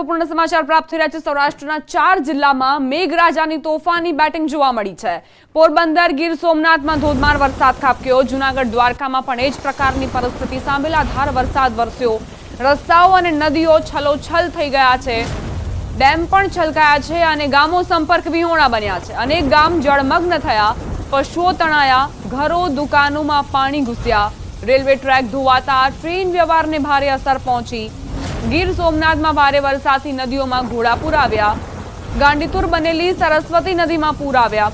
મહત્વપૂર્ણ સમાચાર પ્રાપ્ત થઈ રહ્યા છે. સૌરાષ્ટ્રના ચાર જિલ્લામાં મેઘરાજાની તોફાની બેટિંગ જોવા મળી છે. પોરબંદર ગીર સોમનાથમાં ધોધમાર વરસાદ ખાબક્યો. જૂનાગઢ દ્વારકામાં પણ એ જ પ્રકારની પરિસ્થિતિ સાંભેલાધાર વરસાદ વરસ્યો. રસ્તાઓ અને નદીઓ છલોછલ થઈ ગયા છે. ડેમ પણ છલકાયા છે અને ગામો સંપર્ક વિહોણા બન્યા છે. અનેક ગામ જળમગ્ન થયા. પશુઓ તણાયા. ઘરો, દુકાનોમાં પાણી ઘૂસ્યા. રેલવે ટ્રેક ધોવાતા. ટ્રેન વ્યવહારને ભારે અસર પહોંચી. ગીર સોમનાથમાં ભારે વરસાદથી નદીઓમાં ઘોડાપુર આવ્યા ગાંડીતુર બનેલી સરસ્વતી નદીમાં પૂર આવ્યા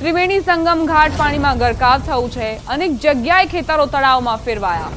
ત્રિવેણી સંગમ ઘાટ પાણીમાં ગરકાવ થયું છે. અનેક જગ્યાએ ખેતરો તળાવમાં ફેરવાયા.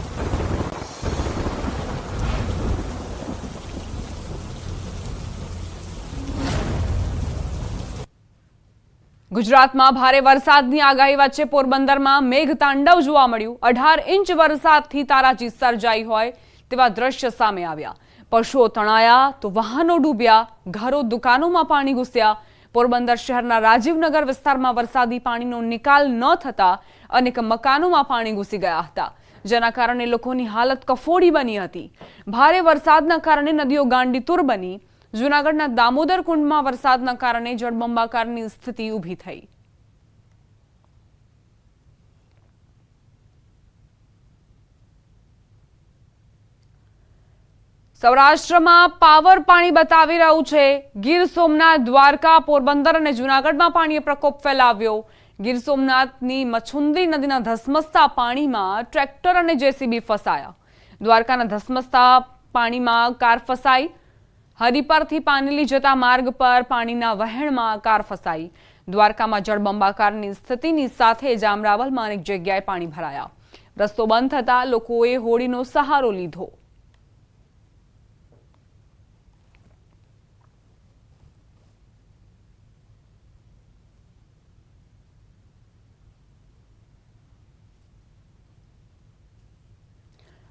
ગુજરાતમાં ભારે વરસાદની આગાહી વચ્ચે પોરબંદરમાં મેઘતાંડવ જોવા મળ્યું. અઢાર ઇંચ વરસાદથી તારાજી સર્જાઈ હોય તેવા દ્રશ્ય સામે આવ્યા. પશુઓ તણાયા તો વાહનો ડૂબ્યા, ઘરો દુકાનોમાં પાણી ઘૂસ્યા. પોરબંદર શહેરના રાજીવનગર વિસ્તારમાં વરસાદી પાણીનો નિકાલ ન થતા અનેક મકાનોમાં પાણી ઘૂસી ગયા હતા, જેના કારણે લોકોની હાલત કફોડી બની હતી. ભારે વરસાદના કારણે નદીઓ ગાંડીતુર બની. જૂનાગઢના દામોદર કુંડમાં વરસાદના કારણે જળબંબાકારની સ્થિતિ ઊભી થઈ. સૌરાષ્ટ્રમાં પાવર પાણી બતાવી રહ્યું છે. ગીર સોમનાથ, દ્વારકા, પોરબંદર અને જૂનાગઢમાં પાણીએ પ્રકોપ ફેલાવ્યો. ગીર સોમનાથની મછુંદરી નદીના ધસમસતા પાણીમાં ટ્રેક્ટર અને જેસીબી ફસાયા. દ્વારકાના ધસમસતા પાણીમાં કાર ફસાઈ. હરિપરથી પાનેલી જતા માર્ગ પર પાણીના વહેણમાં કાર ફસાઈ. દ્વારકામાં જળબંબાકારની સ્થિતિની સાથે જામરાવલમાં અનેક જગ્યાએ પાણી ભરાયા. રસ્તો બંધ થતા લોકોએ હોડીનો સહારો લીધો.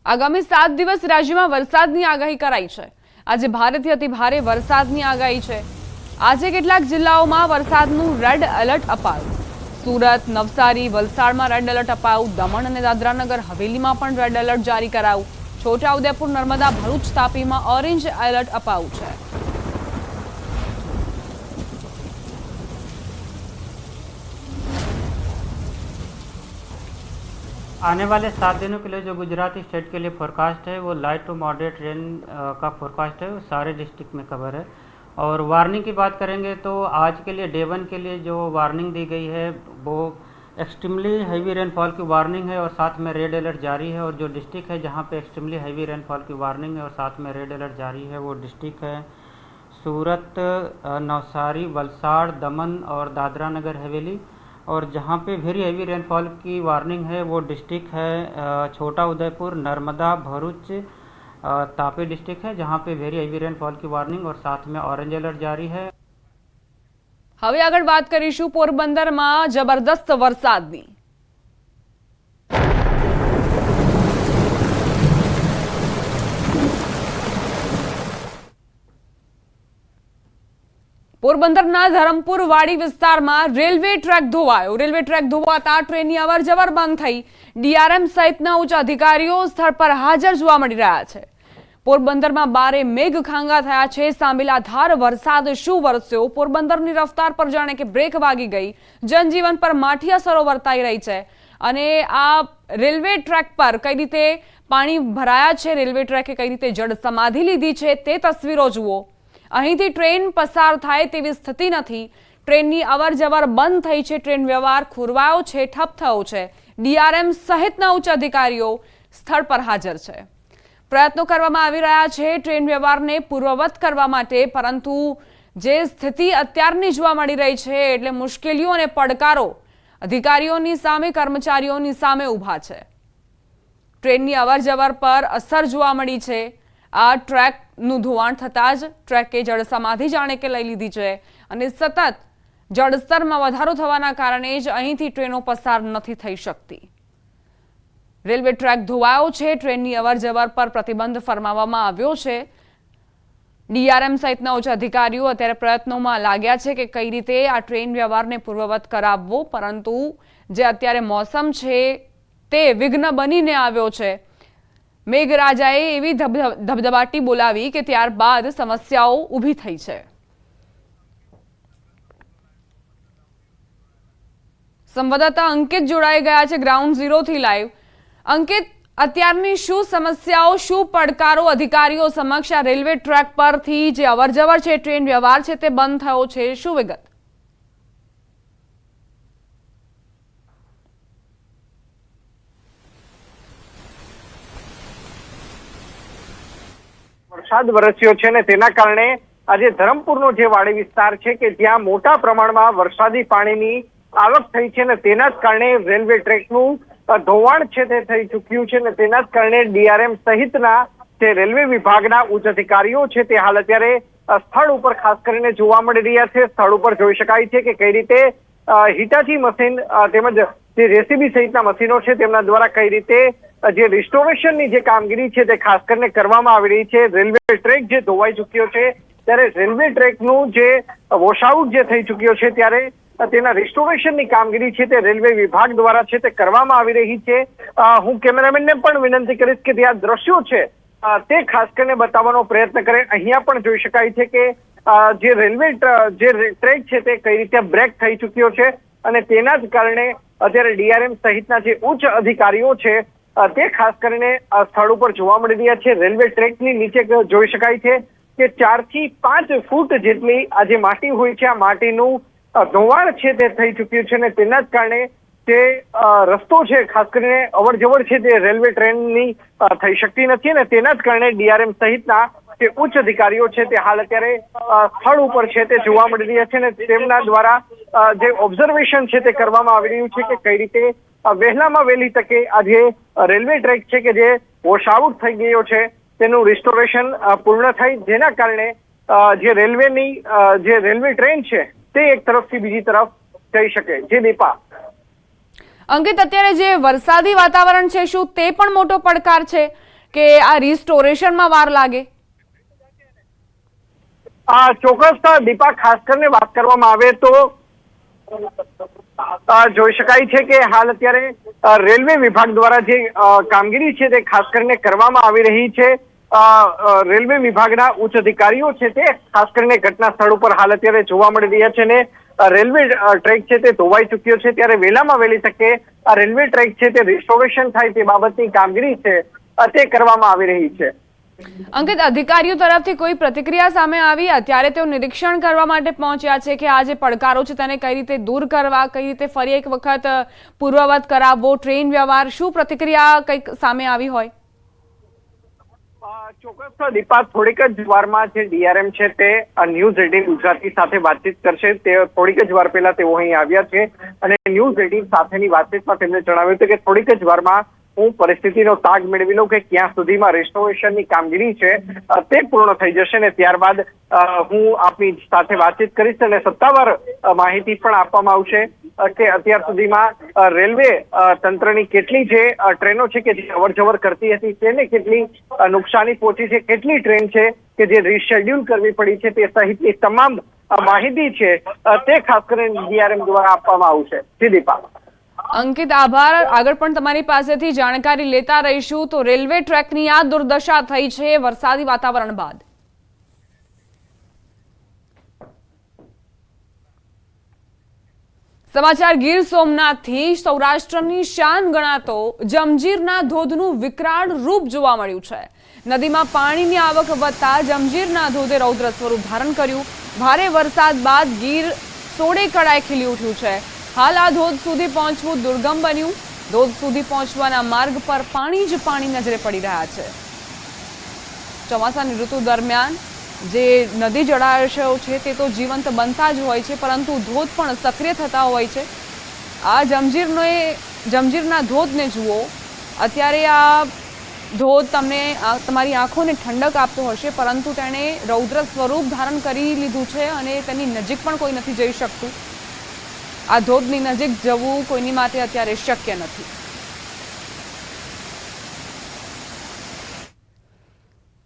આગામી સાત દિવસ રાજ્યમાં વરસાદની આગાહી કરાઈ છે. આજે ભારેથી અતિ ભારે વરસાદની આગાહી છે. આજે કેટલાક જિલ્લાઓમાં વરસાદનું રેડ એલર્ટ અપાયું. સુરત, નવસારી, વલસાડમાં રેડ એલર્ટ અપાયું. દમણ અને દાદરાનગર હવેલીમાં પણ રેડ એલર્ટ જારી કરાયું. છોટાઉદેપુર, નર્મદા, ભરૂચ તાપીમાં ઓરેન્જ એલર્ટ અપાયું છે. आने वाले सात दिनों के लिए जो गुजरात स्टेट के लिए फोरकास्ट है, वो लाइट टू मॉडरेट रेन का फोरकास्ट है, वो सारे डिस्ट्रिक्ट में कवर है। और वार्निंग की बात करेंगे तो आज के लिए डे वन के लिए जो वार्निंग दी गई है, वो एक्सट्रीमली हैवी रेनफॉल की वार्निंग है और साथ में रेड अलर्ट जारी है। और जो डिस्ट्रिक्ट है जहाँ पे एक्सट्रीमली हैवी रेनफॉल की वार्निंग है और साथ में रेड अलर्ट जारी है, वो डिस्ट्रिक्ट है सूरत नवसारी, वलसाड़, दमन और दादरा नगर हवेली। और जहाँ पे वेरी हैवी रेनफॉल की वार्निंग है वो डिस्ट्रिक्ट है uh, Chhota Udaipur Narmada Bharuch uh, Tapi district है जहाँ पे वेरी हैवी रेनफॉल की वार्निंग और साथ में ऑरेंज अलर्ट जारी है હવે આગળ વાત કરીશું પોરબંદરમાં જબરદસ્ત વરસાદની પોરબંદરના ધરમપુર વાડી વિસ્તારમાં રેલવે ટ્રેક ધોવાયો. રેલવે ટ્રેક ધોવાતા ટ્રેનની અવર જવર બંધ થઈ. ડીઆરએમ સહિતના ઉચ્ચ અધિકારીઓ સ્થળ પર હાજર જોવા મળી રહ્યા છે. પોરબંદરમાં બારે મેઘ ખાંગા થયા છે. સાંભેલા ધાર વરસાદ શું વરસ્યો? પોરબંદરની રફતાર પર જાણે કે બ્રેક વાગી ગઈ. જનજીવન પર માઠી અસરો વર્તાઈ રહી છે. અને આ રેલવે ટ્રેક પર કઈ રીતે પાણી ભરાયા છે? રેલવે ટ્રેકે કઈ રીતે જળ સમાધિ લીધી છે? તે તસવીરો જુઓ. અહીંથી ટ્રેન પસાર થાય તેવી સ્થિતિ નથી. ટ્રેનની અવર જવર બંધ થઈ છે. ટ્રેન વ્યવહાર ખોરવાયો છે, ઠપ થયો છે. ડીઆરએમ સહિતના ઉચ્ચ અધિકારીઓ સ્થળ પર હાજર છે. પ્રયત્નો કરવામાં આવી રહ્યા છે ટ્રેન વ્યવહારને પૂર્વવત કરવા માટે, પરંતુ જે સ્થિતિ અત્યારની જોવા મળી રહી છે એટલે મુશ્કેલીઓ અને પડકારો અધિકારીઓની સામે, કર્મચારીઓની સામે ઊભા છે. ટ્રેનની અવર જવર પર અસર જોવા મળી છે. આ ટ્રેકનું ધોવાણ થતાં જ ટ્રેકે જળસમાધિ જાણે કે લઈ લીધી છે. અને સતત જળસ્તરમાં વધારો થવાના કારણે જ અહીંથી ટ્રેનો પસાર નથી થઈ શકતી. રેલવે ટ્રેક ધોવાયો છે. ટ્રેનની અવર જવર પર પ્રતિબંધ ફરમાવવામાં આવ્યો છે. ડીઆરએમ સહિતના ઉચ્ચ અધિકારીઓ અત્યારે પ્રયત્નોમાં લાગ્યા છે કે કઈ રીતે આ ટ્રેન વ્યવહારને પૂર્વવત કરાવવો, પરંતુ જે અત્યારે મોસમ છે તે વિઘ્ન બનીને આવ્યો છે. મેઘરાજાએ એવી ધબ- ધબધબાટી બોલાવી કે ત્યારબાદ સમસ્યાઓ ઊભી થઈ છે. સંવાદદાતા અંકિત જોડાઈ ગયા છે ગ્રાઉન્ડ ઝીરોથી લાઈવ. અંકિત, અત્યારની શું સમસ્યાઓ, શું પડકારો અધિકારીઓ સમક્ષ આ રેલવે ટ્રેક પરથી જે અવરજવર છે, ટ્રેન વ્યવહાર છે તે બંધ થયો છે, શું વિગત? વરસાદ વરસ્યો છે ને તેના કારણે આજે ધરમપુરનો જે વાડી વિસ્તાર છે કે જ્યાં મોટા પ્રમાણમાં વરસાદી પાણીની આવક થઈ છે ને તેના જ કારણે રેલવે ટ્રેકનું ધોવાણ છે તે થઈ ચૂક્યું છે ને તેના જ કારણે ડીઆરએમ સહિતના જે રેલવે વિભાગના ઉચ્ચ અધિકારીઓ છે તે હાલ અત્યારે સ્થળ ઉપર ખાસ કરીને જોવા મળી રહ્યા છે. સ્થળ ઉપર જોઈ શકાય છે કે કઈ રીતે હિટાચી મશીન તેમજ જે જેસીબી સહિતના મશીનો છે તેમના દ્વારા કઈ રીતે જે રિસ્ટોરેશનની જે કામગીરી છે તે ખાસ કરીને કરવામાં આવી રહી છે, રેલવે ટ્રેક જે ધોવાઈ ચૂક્યો છે, ત્યારે રેલવે ટ્રેકનું જે વોશઆઉટ જે થઈ ચૂક્યો છે ત્યારે તેના રિસ્ટોરેશનની કામગીરી છે તે રેલવે વિભાગ દ્વારા છે તે કરવામાં આવી રહી છે. હું કેમેરામેનને પણ વિનંતી કરીશ કે ત્યાં દ્રશ્યો છે તે ખાસ કરીને બતાવવાનો પ્રયત્ન કરે. અહીંયા પણ જોઈ શકાય છે કે જે રેલવે જે ટ્રેક છે તે કઈ રીતે બ્રેક થઈ ચૂક્યો છે અને તેના જ કારણે અત્યારે ડીઆરએમ સહિતના જે ઉચ્ચ અધિકારીઓ છે તે ખાસ કરીને સ્થળ ઉપર જોવા મળી રહ્યા છે. રેલવે ટ્રેકની નીચે જોઈ શકાય છે કે ચારથી પાંચ ફૂટ જેટલી આ જે માટી હોય છે, આ માટીનું ધોવાણ છે તે થઈ ચૂક્યું છે અને તેના જ કારણે તે રસ્તો છે ખાસ કરીને અવર જવર છે તે રેલવે ટ્રેનની થઈ શકતી નથી અને તેના જ કારણે ડીઆરએમ સહિતના જે ઉચ્ચ અધિકારીઓ છે તે હાલ અત્યારે સ્થળ ઉપર છે તે જોવા મળી રહ્યા છે અને તેમના દ્વારા જે ઓબ્ઝર્વેશન છે તે કરવામાં આવી રહ્યું છે કે કઈ રીતે વહેલામાં વહેલી તકે આ જે રેલવે ટ્રેક છે કે જે વોશઆઉટ થઈ ગયો છે, તેનું રિસ્ટોરેશન પૂર્ણ થાય. જેના કારણે જે રેલવેની જે રેલવે ટ્રેન છે તે એક તરફથી બીજી તરફ જઈ શકે. જે દીપા અંકિત, અત્યારે જે વરસાદી વાતાવરણ છે શું તે પણ મોટો પડકાર છે? કે આ રિસ્ટોરેશનમાં વાર લાગે? ચોક્કસ દીપા, ખાસ કરીને વાત કરવામાં આવે તો જોઈ શકાય છે કે હાલ અત્યારે રેલવે વિભાગ દ્વારા જે કામગીરી છે તે ખાસ કરીને કરવામાં આવી રહી છે. રેલવે વિભાગના ઉચ્ચ અધિકારીઓ છે તે, ખાસ કરીને ઘટના સ્થળ ઉપર હાલ અત્યારે જોવા મળી રહ્યા છે ને રેલવે ટ્રેક છે તે ધોવાઈ ચૂક્યો છે. ત્યારે વહેલામાં વહેલી તકે આ રેલવે ટ્રેક છે તે રિસ્ટોરેશન થાય તે બાબતની કામગીરી છે તે કરવામાં આવી રહી છે. અંકિત, અધિકારીઓ તરફથી કોઈ પ્રતિક્રિયા સામે આવી? અત્યારે તેઓ નિરીક્ષણ કરવા માટે પહોંચ્યા છે કે આ જે પડકારો છે તેને કઈ રીતે દૂર કરવા, કઈ રીતે ફરી એક વખત પૂર્વવત કરાવવો, ટ્રેન વ્યવહાર, શું પ્રતિક્રિયા કંઈક સામે આવી હોય? ચોક્કસ ચોક્કસ દીપા, થોડીક જ વારમાં જે ડીઆરએમ છે તે ન્યૂઝ એટીન ગુજરાતી સાથે વાતચીત કરશે. તે થોડીક જ વાર પહેલા તેઓ અહીં આવ્યા છે. અને ન્યૂઝ એટીન સાથેની વાતચીતમાં તેમણે જણાવ્યું હતું કે થોડીક જ વારમાં હું પરિસ્થિતિનો તાગ મેળવી લઉં કે ક્યાં સુધીમાં રેસ્ટોરેશનની કામગીરી છે તે પૂર્ણ થઈ જશે ને ત્યારબાદ હું આપની સાથે વાતચીત કરીશ અને સત્તાવાર માહિતી પણ આપવામાં આવશે કે અત્યાર સુધીમાં રેલવે તંત્રની કેટલી જે ટ્રેનો છે કે જે અવર જવર કરતી હતી, તેને કેટલી નુકસાની પહોંચી છે, કેટલી ટ્રેન છે કે જે રીશેડ્યુલ કરવી પડી છે તે સહિતની તમામ માહિતી છે તે ખાસ કરીને ડીઆરએમ દ્વારા આપવામાં આવશે. સીધી અંકિત આભાર. આગળ પણ તમારી પાસેથી જાણકારી લેતા રહીશું તો રેલવે ટ્રેકની આ દુર્દશા થઈ છે વરસાદી વાતાવરણ બાદ. સમાચાર ગીર સોમનાથથી સૌરાષ્ટ્રની શાન ગણાતો જમજીરના ધોધનું વિકરાળ રૂપ જોવા મળ્યું છે. નદીમાં પાણીની આવક વધતા જમજીરના ધોધે રૌદ્ર સ્વરૂપ ધારણ કર્યું. ભારે વરસાદ બાદ ગીર સોડે કળાએ ખીલી ઉઠ્યું છે. હાલ આ ધોધ સુધી પહોંચવું દુર્ગમ બન્યું. ધોધ સુધી પહોંચવાના માર્ગ પર પાણી જ પાણી નજરે પડી રહ્યા છે. ચોમાસાની ઋતુ દરમિયાન જે નદી જળાશયો છે તે તો જીવંત બનતા જ હોય છે, પરંતુ ધોધ પણ સક્રિય થતા હોય છે. આ જમજીરનો એ જમજીરના ધોધને જુઓ. અત્યારે આ ધોધ તમને તમારી આંખોને ઠંડક આપતો હશે, પરંતુ તેણે રૌદ્ર સ્વરૂપ ધારણ કરી લીધું છે અને તેની નજીક પણ કોઈ નથી જઈ શકતું. આ ધોધની નજીક જવું કોઈની માટે અત્યારે શક્ય નથી.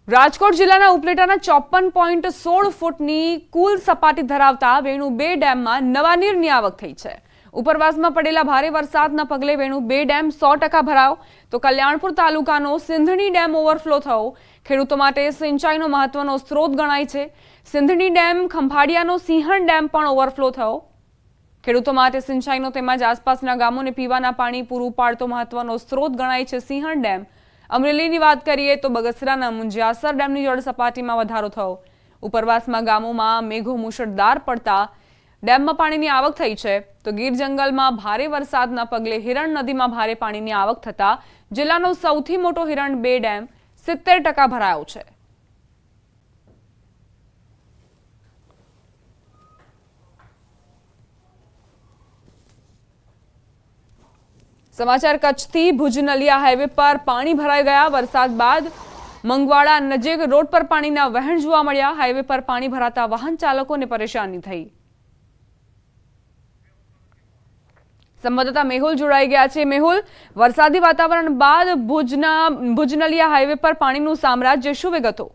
રાજકોટ જિલ્લાના ઉપલેટાના ચોપન પોઈન્ટ સોળ ફૂટની કુલ સપાટી ધરાવતા વેણુ બે ડેમમાં નવા નીરની આવક થઈ છે. ઉપરવાસમાં પડેલા ભારે વરસાદના પગલે વેણુ બે ડેમ સો ટકા ભરાયો તો કલ્યાણપુર તાલુકાનો સિંધણી ડેમ ઓવરફ્લો થયો. ખેડૂતો માટે સિંચાઈનો મહત્વનો સ્ત્રોત ગણાય છે. સિંધણી ડેમ ખંભાળિયાનો સિંહણ ડેમ પણ ઓવરફ્લો થયો. ખેડૂતો માટે સિંચાઈનો તેમજ આસપાસના ગામોને પીવાના પાણી પૂરું પાડતો મહત્વનો સ્ત્રોત ગણાય છે સિંહણ ડેમ. અમરેલીની વાત કરીએ તો બગસરાના મુંજિયાસર ડેમની જળ સપાટીમાં વધારો થયો. ઉપરવાસમાં ગામોમાં મેઘો મુશળધાર પડતા ડેમમાં પાણીની આવક થઈ છે. તો ગીર જંગલમાં ભારે વરસાદના પગલે હિરણ નદીમાં ભારે પાણીની આવક થતા જિલ્લાનો સૌથી મોટો હિરણ બે ડેમ સિત્તેર ટકા ભરાયો છે. સમાચાર કચ્છથી ભુજ નલિયા હાઈવે પર પાણી ભરાઈ ગયા. વરસાદ બાદ મંગવાડા નજીક રોડ પર પાણીના વહેણ જોવા મળ્યા. હાઈવે પર પાણી ભરાતા વાહન ચાલકોને પરેશાની થઈ. સંવાદદાતા મેહુલ જોડાઈ ગયા છે. મેહુલ, વરસાદી વાતાવરણ બાદ ભુજના ભુજ નલિયા હાઈવે પર પાણીનું સામ્રાજ્ય શું વિગતો?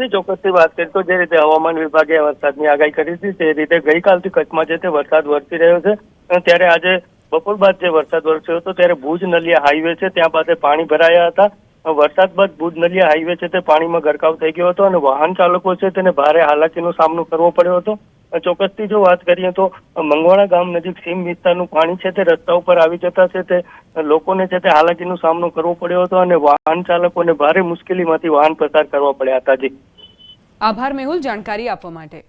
જે ચોક્કસથી વાત કરીએ તો જે રીતે હવામાન વિભાગે વરસાદની આગાહી કરી હતી, તે રીતે ગઈકાલથી કચ્છમાં જે વરસાદ વરસી રહ્યો છે ત્યારે આજે બપોર બાદ જે વરસાદ વરસ્યો હતો ત્યારે ભુજ નલિયા હાઈવે છે, ત્યાં પાસે પાણી ભરાયા હતા. વરસાદ બાદ ભુજ નલિયા હાઈવે છે તે પાણીમાં ગરકાવ થઈ ગયો હતો અને વાહન ચાલકો છે તેને ભારે હાલાકીનો સામનો કરવો પડ્યો હતો. ચોક્કસથી જો વાત કરીએ તો મંગવાણા ગામ નજીક સીમ વિસ્તારનું પાણી છે તે રસ્તા ઉપર આવી જતા છે તે લોકોને છે તે હાલાકીનો સામનો કરવો પડ્યો હતો અને વાહન ચાલકોને ભારે મુશ્કેલીમાંથી વાહન પસાર કરવા પડ્યા હતા જી. આભાર મેહુલ, જાણકારી આપવા માટે.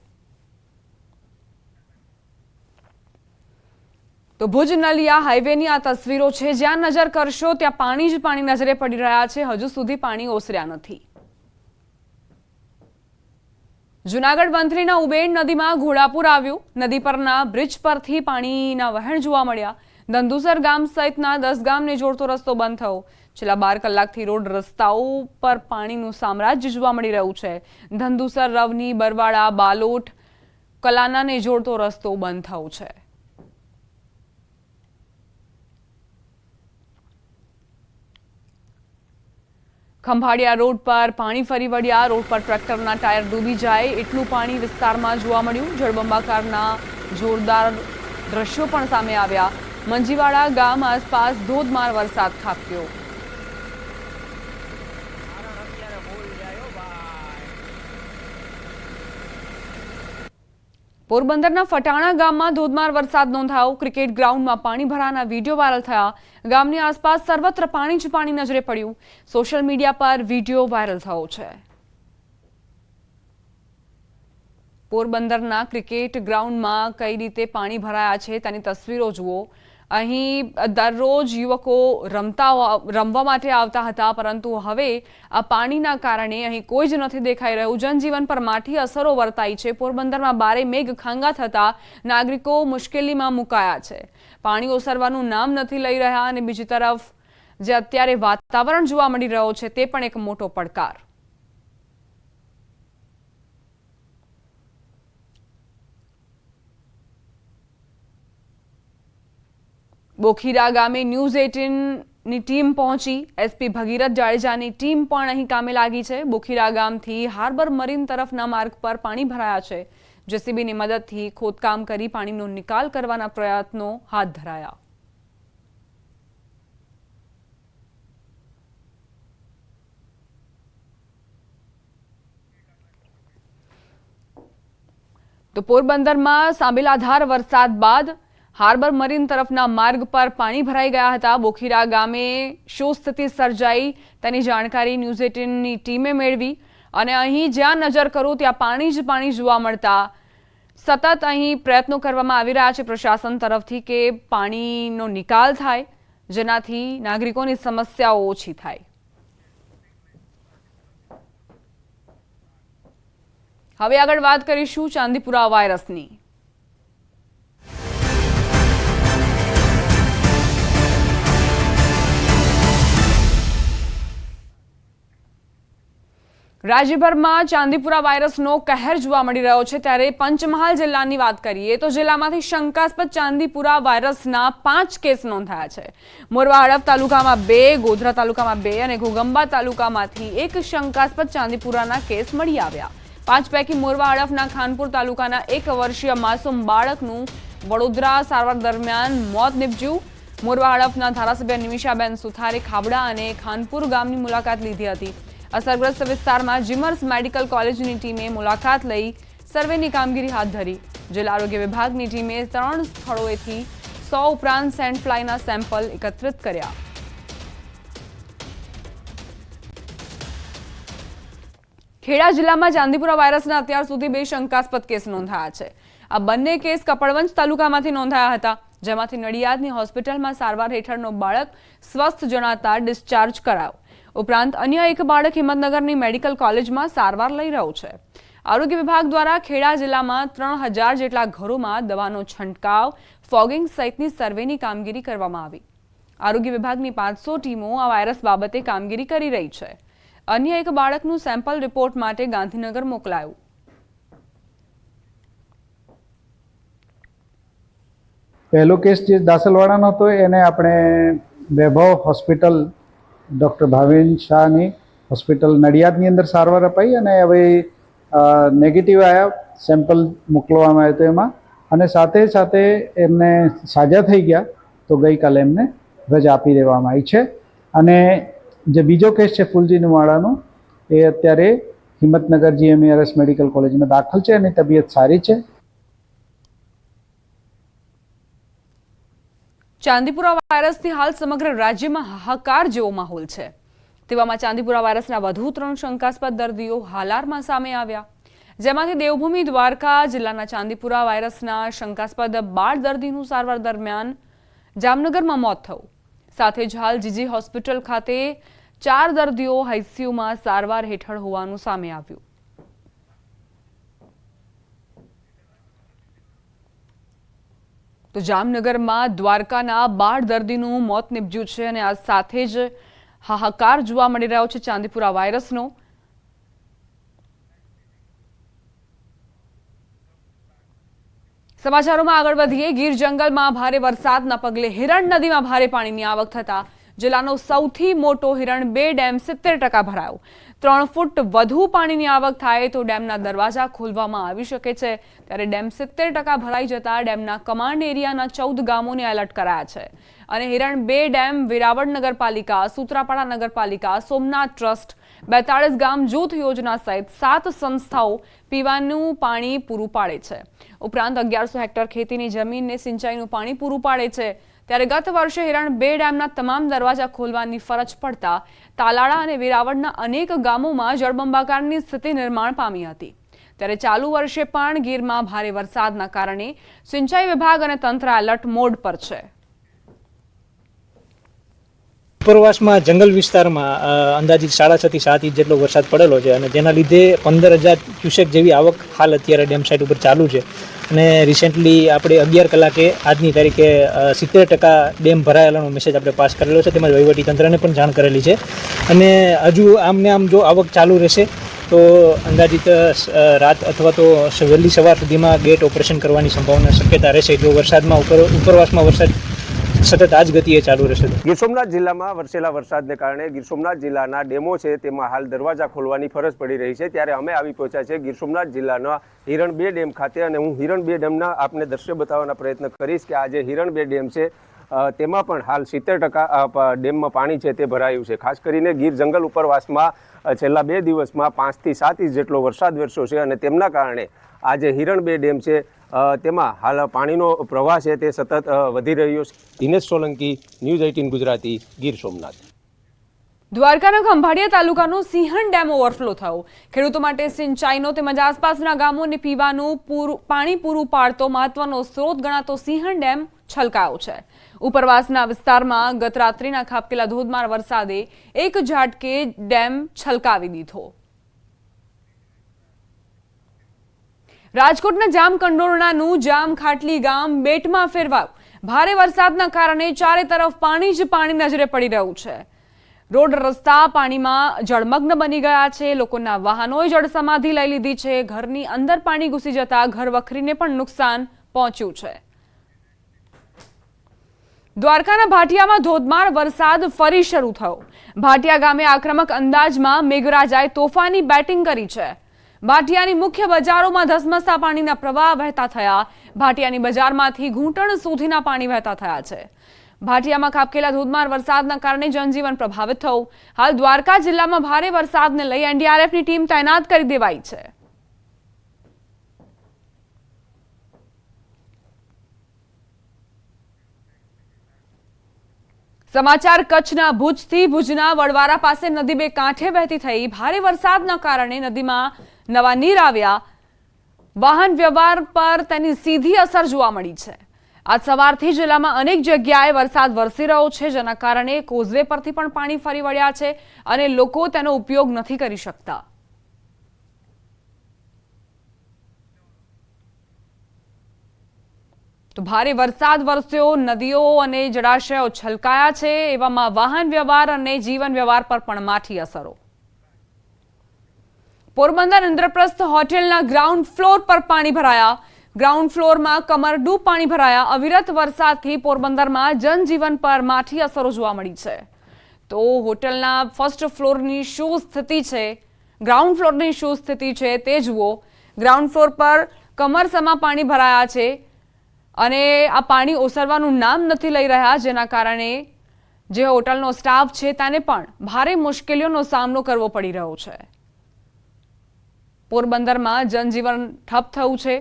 તો ભુજ નલિયા હાઈવેની આ તસવીરો છે, જ્યાં નજર કરશો ત્યાં પાણી જ પાણી નજરે પડી રહ્યા છે, હજુ સુધી પાણી ઓસર્યા નથી. જુનાગઢ મંત્રીના ઉબેણ નદીમાં ઘોડાપુર આવ્યું. નદી પરના બ્રિજ પરથી પાણીના વહેણ જોવા મળ્યા. ધંધુસર ગામ સહિતના દસ ગામને જોડતો રસ્તો બંધ થયો. છેલ્લા બાર કલાકથી રોડ રસ્તાઓ પર પાણીનું સામ્રાજ્ય જોવા મળી રહ્યું છે. ધંધુસર રવની બરવાડા બાલોટ કલાનાને જોડતો રસ્તો બંધ થયો છે. ખંભાળિયા રોડ પર પાણી ફરી વળ્યા. રોડ પર ટ્રેક્ટરના ટાયર ડૂબી જાય. એટલું પાણી વિસ્તારમાં જોવા મળ્યું. જળબંબાકારના જોરદાર દ્રશ્યો પણ સામે આવ્યા. મંજીવાડા ગામ આસપાસ ધોધમાર વરસાદ ખાબક્યો. પોરબંદરના ફટાણા ગામમાં ધોધમાર વરસાદ નોંધાયો. ક્રિકેટ ગ્રાઉન્ડમાં પાણી ભરાના વીડિયો વાયરલ થયા. ગામની આસપાસ સર્વત્ર પાણી જ પાણી નજરે પડ્યું. સોશિયલ મીડિયા પર વીડિયો વાયરલ થયો છે. પોરબંદરના ક્રિકેટ ગ્રાઉન્ડમાં કઈ રીતે પાણી ભરાયા છે તેની તસવીરો જુઓ. અહીં દરરોજ યુવકો રમતા રમવા માટે આવતા હતા, પરંતુ હવે આ પાણીના કારણે અહીં કોઈ જ નથી દેખાઈ રહ્યું. જનજીવન પર માઠી અસરો વર્તાઈ છે. પોરબંદરમાં બારે મેઘ ખાંગા થતા નાગરિકો મુશ્કેલીમાં મુકાયા છે. પાણી ઓસરવાનું નામ નથી લઈ રહ્યા અને બીજી તરફ જે અત્યારે વાતાવરણ જોવા મળી રહ્યો છે, તે પણ એક મોટો પડકાર. બોખીરા ગામે ન્યૂઝ એટીનની ટીમ પહોંચી. એસપી ભગીરથ જાડેજાની ટીમ પણ અહીં કામે લાગી છે. બોખીરા ગામથી હાર્બર મરીન તરફના માર્ગ પર પાણી ભરાયા છે. જેસીબીની મદદથી ખોદકામ કરી પાણીનો નિકાલ કરવાના પ્રયત્નો હાથ ધરાયા. તો પોરબંદરમાં સાંબેલાધાર વરસાદ બાદ હાર્બર મરીન તરફના માર્ગ પર પાણી ભરાઈ ગયા હતા. બોખીરા ગામે શું સ્થિતિ સર્જાઈ તેની જાણકારી ન્યૂઝ એટીનની ટીમે મેળવી અને અહીં જ્યાં નજર કરું ત્યાં પાણી જ પાણી જોવા મળતા સતત અહીં પ્રયત્નો કરવામાં આવી રહ્યા છે પ્રશાસન તરફથી કે પાણીનો નિકાલ થાય જેનાથી નાગરિકોની સમસ્યાઓ ઓછી થાય. હવે આગળ વાત કરીશું ચાંદીપુરા વાયરસની. રાજ્યભરમાં ચાંદીપુરા વાયરસનો કહેર જોવા મળી રહ્યો છે ત્યારે પંચમહાલ જિલ્લાની વાત કરીએ તો જિલ્લામાંથી શંકાસ્પદ ચાંદીપુરા વાયરસના પાંચ કેસ નોંધાયા છે. મોરવા હડફ તાલુકામાં બે, ગોધરા તાલુકામાં બે અને ઘોગંબા તાલુકામાંથી એક શંકાસ્પદ ચાંદીપુરાના કેસ મળી આવ્યા. પાંચ પૈકી મોરવા હડફના ખાનપુર તાલુકાના એક વર્ષીય માસૂમ બાળકનું વડોદરા સારવાર દરમિયાન મોત નીપજ્યું. મોરવા હડફના ધારાસભ્ય નિમિષાબેન સુથારે ખાબડા અને ખાનપુર ગામની મુલાકાત લીધી હતી. અસરગ્રસ્ત વિસ્તારમાં જીમર્સ મેડિકલ કોલેજની ટીમે મુલાકાત લઈ સર્વેની કામગીરી હાથ ધરી. જિલ્લા આરોગ્ય વિભાગની ટીમે ત્રણ સ્થળોએથી સો ઉપરાંત સેન્ટ ફ્લાયના સેમ્પલ એકત્રિત કર્યા. ખેડા જિલ્લામાં ચાંદીપુરા વાયરસના અત્યાર સુધી બે શંકાસ્પદ કેસ નોંધાયા છે. આ બંને કેસ કપડવંજ તાલુકામાંથી નોંધાયા હતા, જેમાંથી નડિયાદની હોસ્પિટલમાં સારવાર હેઠળનો બાળક સ્વસ્થ જણાતા ડિસ્ચાર્જ કરાયો. ઉપરાંત અન્ય એક બાળક હિંમતનગરની મેડિકલ કોલેજમાં સારવાર લઈ રહ્યું છે. આરોગ્ય વિભાગ દ્વારા ખેડા જિલ્લામાં ત્રણ જેટલા ઘરોમાં દવાનો છંટકાવ, ફોગિંગ સહિતની સર્વેની કામગીરી કરવામાં આવી. આરોગ્ય વિભાગની પાંચસો ટીમો આ વાયરસ બાબતે કામગીરી કરી રહી છે. અન્ય એક બાળકનું સેમ્પલ રિપોર્ટ માટે ગાંધીનગર મોકલાયું. પહેલો કેસ જે દાસલવાડાનો હતો, એને આપણે વૈભવ હોસ્પિટલ ડૉક્ટર ભાવિન શાહની હોસ્પિટલ નડિયાદની અંદર સારવાર અપાઈ અને હવે નેગેટિવ આવ્યા સેમ્પલ મોકલવામાં આવ્યો હતું એમાં. અને સાથે સાથે એમને સાજા થઈ ગયા, તો ગઈકાલે એમને રજા આપી દેવામાં આવી છે. અને જે બીજો કેસ છે ફૂલજીનવાળાનો એ અત્યારે હિંમતનગર જીએમઈઆરએસ મેડિકલ કોલેજમાં દાખલ છે. અને તબિયત સારી છે. ચાંદીપુરા વાયરસથી હાલ સમગ્ર રાજ્યમાં હાહાકાર જેવો માહોલ છે. તેવામાં ચાંદીપુરા વાયરસના વધુ ત્રણ શંકાસ્પદ દર્દીઓ હાલારમાં સામે આવ્યા. જેમાંથી દેવભૂમિ, દ્વારકા જિલ્લાના ચાંદીપુરા વાયરસના શંકાસ્પદ બાળ દર્દીનું સારવાર દરમિયાન જામનગરમાં મોત થયું. સાથે જ હાલ જીજી હોસ્પિટલ ખાતે ચાર દર્દીઓ આઈસીયુમાં સારવાર હેઠળ હોવાનું સામે આવ્યું. તો જામનગરમાં દ્વારકાના બાળ દર્દીનું મોત નીપજ્યું છે અને આ સાથે જ હાહાકાર જોવા મળી રહ્યો છે ચાંદીપુરા વાયરસનો. સમાચારોમાં આગળ વધીએ. ગીર જંગલમાં ભારે વરસાદના પગલે હિરણ નદીમાં ભારે પાણીની આવક થતા જિલ્લાનો સૌથી મોટો હિરણ બે ડેમ સિત્તેર ટકા ભરાયો. ત્રણ ફૂટ વધુ પાણીની આવક થાય તો ડેમના દરવાજા ખોલવામાં આવી શકે છે. ત્યારે ડેમ સિત્તેર ટકા ભરાઈ જતા ડેમના કમાન્ડ એરિયાના ચૌદ ગામોને એલર્ટ કરાયા છે. અને હિરણ બે ડેમ વેરાવળ નગરપાલિકા, સૂત્રાપાડા નગરપાલિકા, સોમનાથ ટ્રસ્ટ, બેતાળીસ ગામ જૂથ યોજના સહિત સાત સંસ્થાઓ પીવાનું પાણી પૂરું પાડે છે. ઉપરાંત અગિયારસો હેક્ટર ખેતીની જમીનને સિંચાઈનું પાણી પૂરું પાડે છે. ત્યારે ગત વર્ષે હિરણ બે ડેમના તમામ દરવાજા ખોલવાની ફરજ પડતા તાલાળા અને વેરાવળના અનેક ગામોમાં જળબંબાકારની સ્થિતિ નિર્માણ પામી હતી. ત્યારે ચાલુ વર્ષે પણ ગીરમાં ભારે વરસાદના કારણે સિંચાઈ વિભાગ અને તંત્ર એલર્ટ મોડ પર છે. ઉપરવાસમાં જંગલ વિસ્તારમાં અંદાજિત સાડા છ થી સાત ઇંચ જેટલો વરસાદ પડેલો છે અને જેના લીધે પંદર હજાર ક્યુસેક જેવી આવક હાલ અત્યારે ડેમ સાઇટ ઉપર ચાલુ છે. અને રિસેન્ટલી આપણે અગિયાર કલાકે આજની તારીખે સિત્તેર ટકા ડેમ ભરાયેલાનો મેસેજ આપણે પાસ કરેલો છે. તેમજ વહીવટી તંત્રને પણ જાણ કરેલી છે. અને હજુ આમને આમ જો આવક ચાલુ રહેશે, તો અંદાજિત રાત અથવા તો વહેલી સવાર સુધીમાં ગેટ ઓપરેશન કરવાની સંભાવના શક્યતા રહેશે. જો વરસાદમાં, ઉપર, ઉપરવાસમાં વરસાદ સતત આ જ ગતિએ ચાલુ રહેશે. ગીર સોમનાથ જિલ્લામાં વરસેલા વરસાદને કારણે ગીર સોમનાથ જિલ્લાના ડેમો છે તેમાં હાલ દરવાજા ખોલવાની ફરજ પડી રહી છે. ત્યારે અમે આવી પહોંચ્યા છે ગીર સોમનાથ જિલ્લાના હિરણ બે ડેમ ખાતે અને હું હિરણ બે ડેમના આપને દ્રશ્ય બતાવવાના પ્રયત્ન કરીશ કે આજે હિરણ બે ડેમ છે તેમાં પણ હાલ સિત્તેર ટકા ડેમમાં પાણી છે તે ભરાયું છે. ખાસ કરીને ગીર જંગલ ઉપરવાસમાં છેલ્લા બે દિવસમાં પાંચથી સાત ઇંચ જેટલો વરસાદ વરસ્યો છે અને તેમના કારણે આ જે હિરણ બે ડેમ છે તેમાં હાલ પાણીનો પ્રવાહ છે તે સતત વધી રહ્યો છે. Dinesh Solanki, news eighteen Gujarati, Gir Somnath. દ્વારકાના ખંભાળિયા તાલુકાનો સિંહણ ડેમ ઓવરફ્લો થયો. ખેડૂતો માટે સિંચાઈનો તેમજ આસપાસના ગામોને પીવાનું પાણી પૂરું પાડતો મહત્વનો સ્ત્રોત ગણાતો સિંહણ ડેમ છલકાયો છે. ઉપરવાસના વિસ્તારમાં ગત રાત્રિના ખાબકેલા ધોધમાર વરસાદે એક ઝાટકે ડેમ છલકાવી દીધો. રાજકોટના જામ કંડોરણાનું જામ ખાટલી ગામ બેટમાં ફેરવાયું. ભારે વરસાદના કારણે ચારે તરફ પાણી જ પાણી નજરે પડી રહ્યું છે. રોડ રસ્તા પાણીમાં જળમગ્ન બની ગયા છે. લોકોના વાહનોએ જળ સમાધિ લઈ લીધી છે. ઘરની અંદર પાણી ઘૂસી જતા ઘર વખરીને પણ નુકસાન પહોંચ્યું છે. દ્વારકાના ભાટિયામાં ધોધમાર વરસાદ ફરી શરૂ થયો. ભાટિયા ગામે આક્રમક અંદાજમાં મેઘરાજાએ તોફાની બેટિંગ કરી છે. ભાટિયાની મુખ્ય બજારોમાં ધસમસતા પાણીના પ્રવાહ વહેતા થયા. ભાટિયાની બજારમાંથી ઘૂંટણ સુધીના પાણી વહેતા થયા છે. ભાટિયામાં ખાબકેલા ધોધમાર વરસાદના કારણે જનજીવન પ્રભાવિત થયું. હાલ દ્વારકા જિલ્લામાં ભારે વરસાદને લઈ એનડીઆરએફની ટીમ તૈનાત કરી દેવાઈ છે. સમાચાર કચ્છના ભુજથી ભુજના વડવારા પાસે નદી બે કાંઠે વહેતી થઈ ભારે વરસાદના કારણે નદીમાં નવા નીર આવ્યા. વાહન વ્યવહાર પર તેની સીધી અસર જોવા મળી છે. આજ સવારથી જિલ્લામાં અનેક જગ્યાએ વરસાદ વરસી રહ્યો છે, જેના કારણે કોઝવે પરથી પણ પાણી ફરી વળ્યા છે અને લોકો તેનો ઉપયોગ નથી કરી શકતા. તો ભારે વરસાદ વરસ્યો, નદીઓ અને જળાશયો છલકાયા છે, એવામાં વાહન વ્યવહાર અને જીવન વ્યવહાર પર પણ માઠી અસરો. પોરબંદર ઇન્દ્રપ્રસ્થ હોટેલના ગ્રાઉન્ડ ફ્લોર પર પાણી ભરાયા. ગ્રાઉન્ડ ફ્લોરમાં કમરડૂબ પાણી ભરાયા. અવિરત વરસાદથી પોરબંદરમાં જનજીવન પર માઠી અસરો જોવા મળી છે. તો હોટલના ફર્સ્ટ ફ્લોરની શું સ્થિતિ છે? ગ્રાઉન્ડ ફ્લોરની શું સ્થિતિ છે તે જુઓ. ગ્રાઉન્ડ ફ્લોર પર કમરસમાં પાણી ભરાયા છે અને આ પાણી ઓસરવાનું નામ નથી લઈ રહ્યા. જેના કારણે જે હોટલનો સ્ટાફ છે, તેને પણ ભારે મુશ્કેલીઓનો સામનો કરવો પડી રહ્યો છે. પોરબંદરમાં જનજીવન ઠપ થયું છે.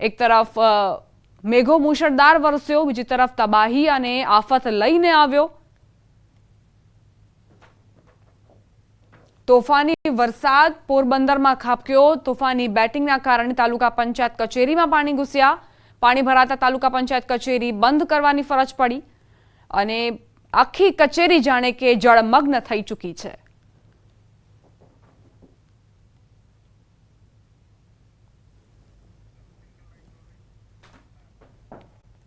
એક તરફ મેઘો મુશળધાર વરસ્યો, બીજી તરફ તબાહી અને આફત લઈને આવ્યો. તોફાની વરસાદ પોરબંદરમાં ખાબક્યો. તોફાની બેટિંગના કારણે તાલુકા પંચાયત કચેરીમાં પાણી ઘૂસ્યા. પાણી ભરાતા તાલુકા પંચાયત કચેરી બંધ કરવાની ફરજ પડી. અને આખી કચેરી જાણે કે જળમગ્ન થઈ ચૂકી છે.